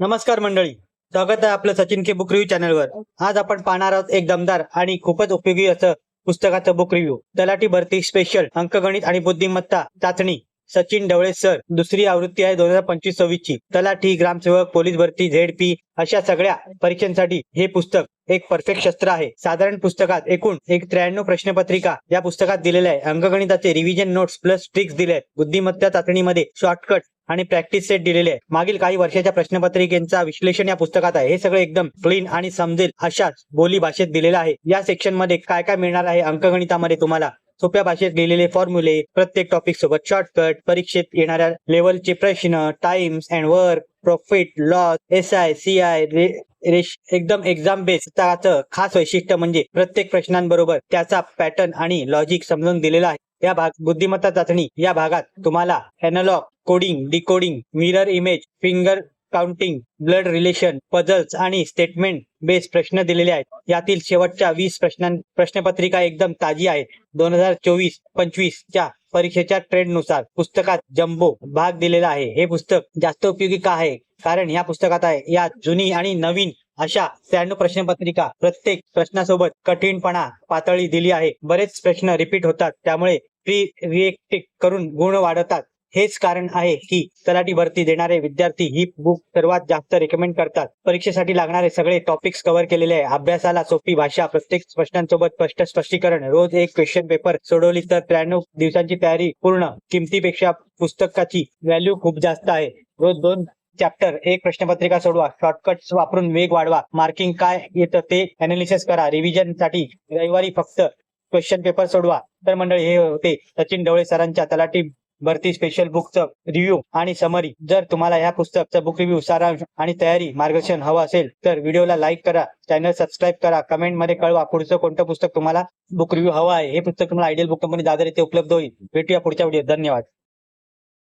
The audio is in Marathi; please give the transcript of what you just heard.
नमस्कार मंडळी. स्वागत आहे आपलं सचिन के बुक रिव्ह्यू चॅनलवर आज आपण पाहणार आहोत एक दमदार आणि खूपच उपयोगी असं पुस्तकाचं बुक रिव्ह्यू तलाठी भरती स्पेशल अंकगणित आणि बुद्धिमत्ता चाचणी. सचिन ढवळे सर दुसरी आवृत्ती आहे दोन हजार पंचवीस सव्वीस ची तलाठी ग्रामसेवक पोलीस भरती झेडपी अशा सगळ्या परीक्षांसाठी हे पुस्तक एक परफेक्ट शस्त्र आहे. साधारण पुस्तकात एकूण एक त्र्याण्णव प्रश्नपत्रिका या पुस्तकात दिलेल्या आहे. अंकगणिताचे रिव्हिजन नोट्स प्लस ट्रिक्स दिले आहेत बुद्धिमत्ता चाचणीमध्ये शॉर्टकट आणि प्रॅक्टिस सेट दिलेले आहे मागील काही वर्षाच्या प्रश्नपत्रिकेचा विश्लेषण या पुस्तकात आहे. हे सगळं एकदम क्लीन आणि समजेल अशाच बोली भाषेत दिलेलं आहे. या सेक्शनमध्ये काय काय मिळणार आहे अंकगणितामध्ये तुम्हाला? सोप्या भाषेत लिहिलेले फॉर्म्युले प्रत्येक टॉपिक सोबत शॉर्टकट परीक्षेत येणाऱ्या लेवलचे प्रश्न times and work profit loss S I C I एकदम एक्झाम बेस पुस्तकाचं खास वैशिष्ट्य म्हणजे प्रत्येक प्रश्नांबरोबर त्याचा पॅटर्न आणि लॉजिक समजून दिलेला आहे. या भाग बुद्धिमत्ता चाचणी या भागात तुम्हाला analogue coding decoding mirror image finger counting blood relation puzzles आणि स्टेटमेंट बेस प्रश्न दिलेले आहेत. यातील शेवटच्या वीस प्रश्नां प्रश्नपत्रिका एकदम ताजी आहे दोन हजार चोवीस पंचवीस च्या परीक्षेच्या ट्रेंडनुसार पुस्तकात जम्बो भाग दिलेला आहे. हे पुस्तक जास्त उपयोगी का आहे? कारण या पुस्तकात आहे या जुनी आणि नवीन अशा त्र्याण्णव प्रश्नपत्रिका प्रत्येक प्रश्नासोबत कठीणपणा पातळी दिली आहे. बरेच प्रश्न रिपीट होतात त्यामुळे प्री रिएक्टिक करून गुण वाढतात. हेच कारण आहे की तलाठी भरती देणारे विद्यार्थी ही बुक सर्वात जास्त रेकमेंड करतात. परीक्षेसाठी लागणारे सगळे टॉपिक्स कव्हर केलेले आहे. अभ्यासाला सोपी भाषा प्रत्येक प्रश्नांसोबत स्पष्ट स्पष्टीकरण रोज एक क्वेश्चन पेपर सोडवली तर त्र्याण्णव दिवसांची तयारी पूर्ण. किमतीपेक्षा पुस्तकाची व्हॅल्यू खूप जास्त आहे. रोज दोन चॅप्टर एक प्रश्नपत्रिका सोडवा. शॉर्टकट वापरून वेग वाढवा. मार्किंग काय येतं ते अनालिसिस करा. रिव्हिजनसाठी रविवारी फक्त क्वेश्चन पेपर सोडवा. तर मंडळी हे होते सचिन ढवळे सरांच्या तलाठी भरती स्पेशल बुकचं रिव्ह्यू आणि समरी जर तुम्हाला या पुस्तकचा बुक रिव्ह्यू सारांश आणि तयारी मार्गदर्शन हवं असेल तर व्हिडिओला लाईक करा चॅनल सबस्क्राईब करा कमेंटमध्ये कळवा पुढचं कोणतं पुस्तक तुम्हाला बुक रिव्ह्यू हवं आहे. हे पुस्तक तुम्हाला आयडियल बुक कंपनी दादर येथे उपलब्ध होईल. भेटूया पुढच्या व्हिडिओ धन्यवाद.